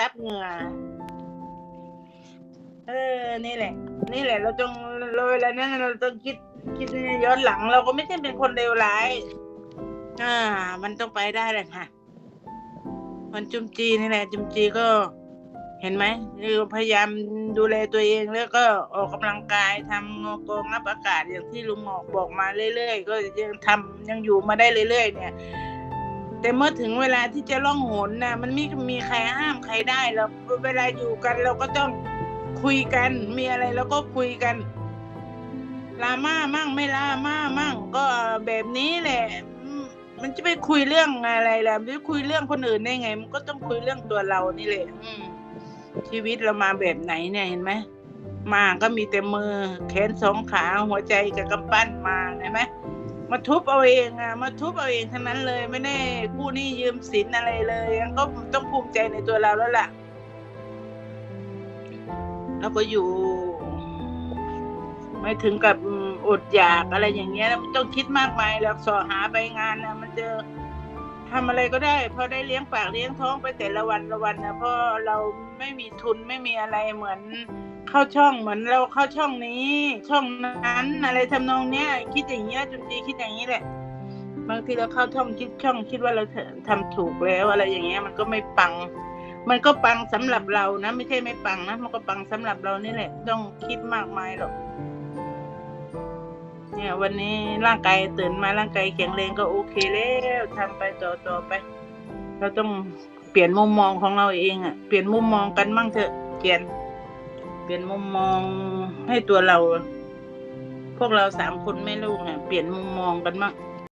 ซับเหงื่อเออ นี่แหละ นี่แหละ เราต้องเราเวลานั้นเราต้องคิดคิดย้อนหลัง เราก็ไม่ใช่เป็นคนเลวร้าย อ่า มันต้องไปได้แหละค่ะ มันจุมจีนี่แหละ จุมจีก็ เห็นไหมคือพยายามดูแลตัวเองแล้วก็ออกกำลังกายทำงอกงับอากาศอย่างที่ลุงหมอกบอกมาเรื่อยๆก็ยังทำยังอยู่มาได้เรื่อยๆเนี่ย แต่เมื่อถึงเวลาที่จะล่องหนนะมันไม่มีใครห้ามใครได้เราเวลาอยู่กันเราก็ต้องคุยกันมีอะไรเราก็คุยกันลาม่ามั่งไม่ลาม่ามั่งก็แบบนี้แหละ มันจะไปคุยเรื่องอะไรล่ะไม่คุยเรื่องคนอื่นได้ไง มันก็ต้องคุยเรื่องตัวเรานี่แหละชีวิตเรามาแบบไหนเนี่ยเห็นไหมมาก็มีแต่มือแขนสองขาหัวใจกับกำปั้นมาเห็นไหม มาทุบเอาเองอะมาทุบเอาเองทั้งนั้นเลยไม่ได้กู้หนี้ยืมสินอะไรเลยก็ต้องภูมิใจในตัวเราแล้วล่ะแล้วก็อยู่ ไม่ถึงกับอดอยากอะไรอย่างเงี้ยมันต้องคิดมากมายแล้วสอหาไปงานนะมันเจอ ทำอะไรก็ได้พอได้เลี้ยงปากเลี้ยงท้องไปแต่ละวันละวันนะเพราะเราไม่มีทุนไม่มีอะไรเหมือนเข้าช่องเหมือนเราเข้าช่องนี้ ช่องนั้นอะไรทำนองเนี้ยคิดอย่างเงี้ยจุนจีคิดอย่างนี้แหละ บางทีเราเข้าช่องคิดช่องคิดว่าเราทำถูกแล้วอะไรอย่างเงี้ยมันก็ไม่ปัง มันก็ปังสำหรับเรานะ ไม่ใช่ไม่ปังนะมันก็ปังสำหรับเรานี่แหละ ต้องคิดมากมายหรอก เนี่ยวันนี้ร่างกายตื่นมาร่างกายแข็งแรงก็โอเคแล้วทำไปต่อต่อไป เราต้องเปลี่ยนมุมมองของเราเองอะเปลี่ยนมุมมองกันบ้างเถอะเปลี่ยน เปลี่ยนมุมมองให้ตัวเรา พวกเราสามคนแม่ลูกเนี่ยเปลี่ยนมุมมองกันบ้าง